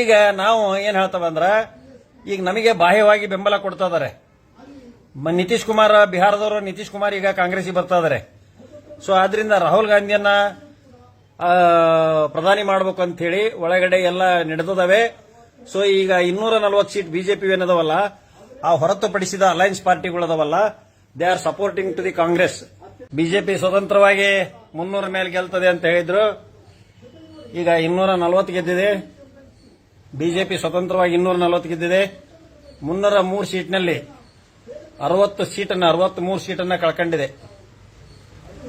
ಈಗ ನಾವು ಏನ್ ಅಂದ್ರೆ, ಈಗ ನಮಗೆ ಬಾಹ್ಯವಾಗಿ ಬೆಂಬಲ ಕೊಡ್ತಾ ಇದಾರೆ. ನಿತೀಶ್ ಕುಮಾರ್, ಬಿಹಾರದವರು ನಿತೀಶ್ ಕುಮಾರ್ ಈಗ ಕಾಂಗ್ರೆಸ್ಗೆ ಬರ್ತಾ ಇದಾರೆ. ಸೊ ಆದ್ರಿಂದ ರಾಹುಲ್ ಗಾಂಧಿಯನ್ನ ಪ್ರಧಾನಿ ಮಾಡಬೇಕು ಅಂತ ಹೇಳಿ ಒಳಗಡೆ ಎಲ್ಲ ನಡೆದದವೆ. ಸೊ ಈಗ ಇನ್ನೂರ ನಲವತ್ತು ಸೀಟ್ ಬಿಜೆಪಿ ಏನದವಲ್ಲ, ಆ ಹೊರತುಪಡಿಸಿದ alliance ಪಾರ್ಟಿಗಳದವಲ್ಲ they are supporting to the Congress. BJP ಸ್ವತಂತ್ರವಾಗಿ ಮುನ್ನೂರ ಮೇಲೆ ಗೆಲ್ತದೆ ಅಂತ ಹೇಳಿದ್ರು. ಈಗ ಇನ್ನೂರ ನಲವತ್ತು ಗೆದ್ದಿದೆ. ಬಿಜೆಪಿ ಸ್ವತಂತ್ರವಾಗಿ ಇನ್ನೂರ ನಲವತ್ತು ಗೆದ್ದಿದೆ. ಮುನ್ನೂರ ಮೂರು ಸೀಟ್ನಲ್ಲಿ ಅರವತ್ತು ಸೀಟನ್ನು ಅರವತ್ತ್ ಮೂರು ಸೀಟನ್ನು ಕಳ್ಕೊಂಡಿದೆ.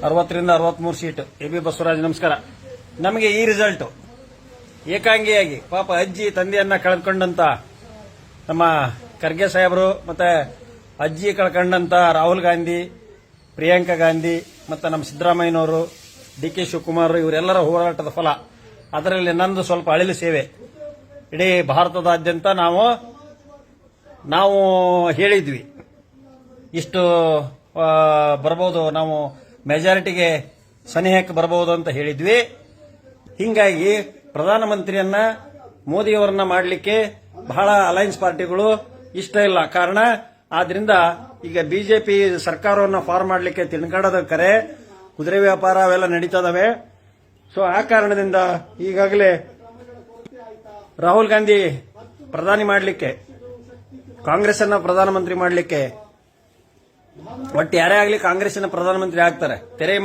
ಅರವತ್ತರಿಂದ ಅರವತ್ಮೂರು ಸೀಟ್. ಎ ಬಿ ಬಸವರಾಜ್, ನಮಸ್ಕಾರ. ನಮಗೆ ಈ ರಿಸಲ್ಟ್ ಏಕಾಂಗಿಯಾಗಿ, ಪಾಪ ಅಜ್ಜಿ ತಂದೆಯನ್ನ ಕಳ್ಕೊಂಡಂತ ನಮ್ಮ ಖರ್ಗೆ ಸಾಹೇಬರು, ಮತ್ತೆ ಅಜ್ಜಿ ಕಳ್ಕೊಂಡಂತ ರಾಹುಲ್ ಗಾಂಧಿ, ಪ್ರಿಯಾಂಕಾ ಗಾಂಧಿ, ಮತ್ತೆ ನಮ್ಮ ಸಿದ್ದರಾಮಯ್ಯನವರು, ಡಿ ಕೆ ಶಿವಕುಮಾರ್ ಇವರೆಲ್ಲರ ಹೋರಾಟದ ಫಲ. ಅದರಲ್ಲಿ ನಂದು ಸ್ವಲ್ಪ ಅಳಿಲು ಸೇವೆ. ಇಡೀ ಭಾರತದಾದ್ಯಂತ ನಾವು ನಾವು ಹೇಳಿದ್ವಿ. ಇಷ್ಟು ಬರ್ಬೋದು, ನಾವು ಮೆಜಾರಿಟಿಗೆ ಸನಿಹಕ್ಕೆ ಬರಬಹುದು ಅಂತ ಹೇಳಿದ್ವಿ. ಹೀಗಾಗಿ ಪ್ರಧಾನಮಂತ್ರಿಯನ್ನ, ಮೋದಿಯವರನ್ನ ಮಾಡಲಿಕ್ಕೆ ಬಹಳ ಅಲೈನ್ಸ್ ಪಾರ್ಟಿಗಳು ಇಷ್ಟ ಇಲ್ಲ. ಕಾರಣ, ಆದ್ರಿಂದ ಈಗ ಬಿಜೆಪಿ ಸರ್ಕಾರವನ್ನು ಫಾರ್ಮ್ ಮಾಡಲಿಕ್ಕೆ ತಿನ್ಕಡದ ಕರೆ, ಕುದುರೆ ವ್ಯಾಪಾರ ಅವೆಲ್ಲ ನಡೀತದವೆ ಸೊ ಆ ಕಾರಣದಿಂದ ಈಗಾಗಲೇ ರಾಹುಲ್ ಗಾಂಧಿ ಪ್ರಧಾನಿ ಮಾಡಲಿಕ್ಕೆ ಕಾಂಗ್ರೆಸ್ ಅನ್ನ ಪ್ರಧಾನಮಂತ್ರಿ ಮಾಡಲಿಕ್ಕೆ, ಒಟ್ಟು ಯಾರೇ ಆಗಲಿ ಕಾಂಗ್ರೆಸ್ಸಿನ ಪ್ರಧಾನಮಂತ್ರಿ ಆಗ್ತಾರೆ. ತೆರೆ